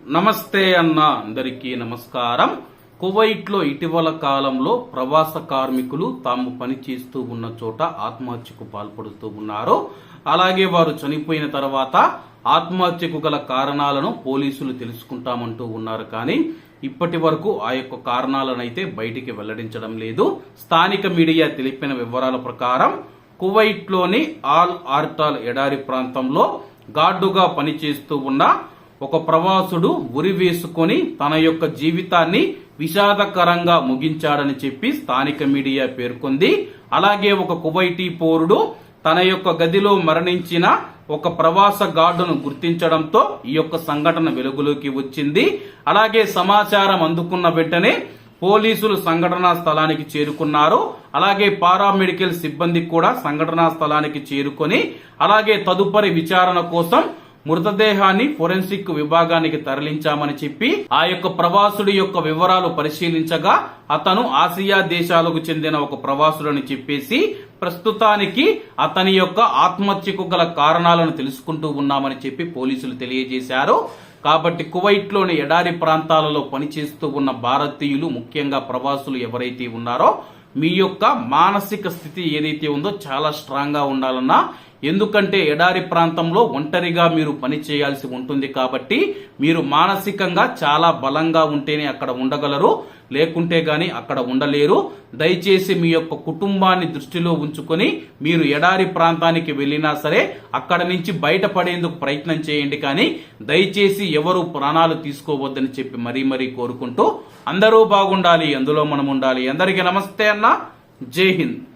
నమస్తే అన్న అందరికీ నమస్కారం. కువైట్లో ఇటీవల కాలంలో ప్రవాస కార్మికులు తాము పనిచేస్తూ ఉన్న చోట ఆత్మహత్యకు పాల్పడుతూ ఉన్నారు. అలాగే వారు చనిపోయిన తర్వాత ఆత్మహత్యకు గల కారణాలను పోలీసులు తెలుసుకుంటామంటూ ఉన్నారు కానీ ఇప్పటి వరకు ఆ యొక్క కారణాలనైతే బయటికి వెల్లడించడం లేదు. స్థానిక మీడియా తెలిపిన వివరాల ప్రకారం కువైట్లోని ఆల్ ఆర్టాల్ ఎడారి ప్రాంతంలో గార్డుగా పనిచేస్తూ ఉన్న ఒక ప్రవాసుడు ఉరి వేసుకొని తన యొక్క జీవితాన్ని విషాదకరంగా ముగించాడని చెప్పి స్థానిక మీడియా పేర్కొంది. అలాగే ఒక కువైటీ పౌరుడు తన యొక్క గదిలో మరణించిన ఒక ప్రవాస గార్డును గుర్తించడంతో ఈ యొక్క సంఘటన వెలుగులోకి వచ్చింది. అలాగే సమాచారం అందుకున్న వెంటనే పోలీసులు సంఘటనా స్థలానికి చేరుకున్నారు. అలాగే పారామెడికల్ సిబ్బంది కూడా సంఘటనా స్థలానికి చేరుకొని అలాగే తదుపరి విచారణ కోసం మృతదేహాన్ని ఫోరెన్సిక్ విభాగానికి తరలించామని చెప్పి ఆ యొక్క ప్రవాసుడి యొక్క వివరాలు పరిశీలించగా అతను ఆసియా దేశాలకు చెందిన ఒక ప్రవాసుడని చెప్పేసి ప్రస్తుతానికి అతని యొక్క ఆత్మహత్యకు గల కారణాలను తెలుసుకుంటూ ఉన్నామని చెప్పి పోలీసులు తెలియజేశారు. కాబట్టి కువైట్లోని ఎడారి ప్రాంతాలలో పనిచేస్తూ ఉన్న భారతీయులు ముఖ్యంగా ప్రవాసులు ఎవరైతే ఉన్నారో మీ యొక్క మానసిక స్థితి ఏదైతే ఉందో చాలా స్ట్రాంగ్గా ఉండాలన్నా ఎందుకంటే ఎడారి ప్రాంతంలో ఒంటరిగా మీరు పని చేయాల్సి ఉంటుంది కాబట్టి మీరు మానసికంగా చాలా బలంగా ఉంటేనే అక్కడ ఉండగలరు లేకుంటే గాని అక్కడ ఉండలేరు. దయచేసి మీ యొక్క కుటుంబాన్ని దృష్టిలో ఉంచుకొని మీరు ఎడారి ప్రాంతానికి వెళ్ళినా సరే అక్కడ నుంచి బయటపడేందుకు ప్రయత్నం చేయండి కానీ దయచేసి ఎవరు ప్రాణాలు తీసుకోవద్దని చెప్పి మరీ మరీ కోరుకుంటూ అందరూ బాగుండాలి అందులో మనం ఉండాలి. అందరికీ నమస్తే అన్న. జై హింద్.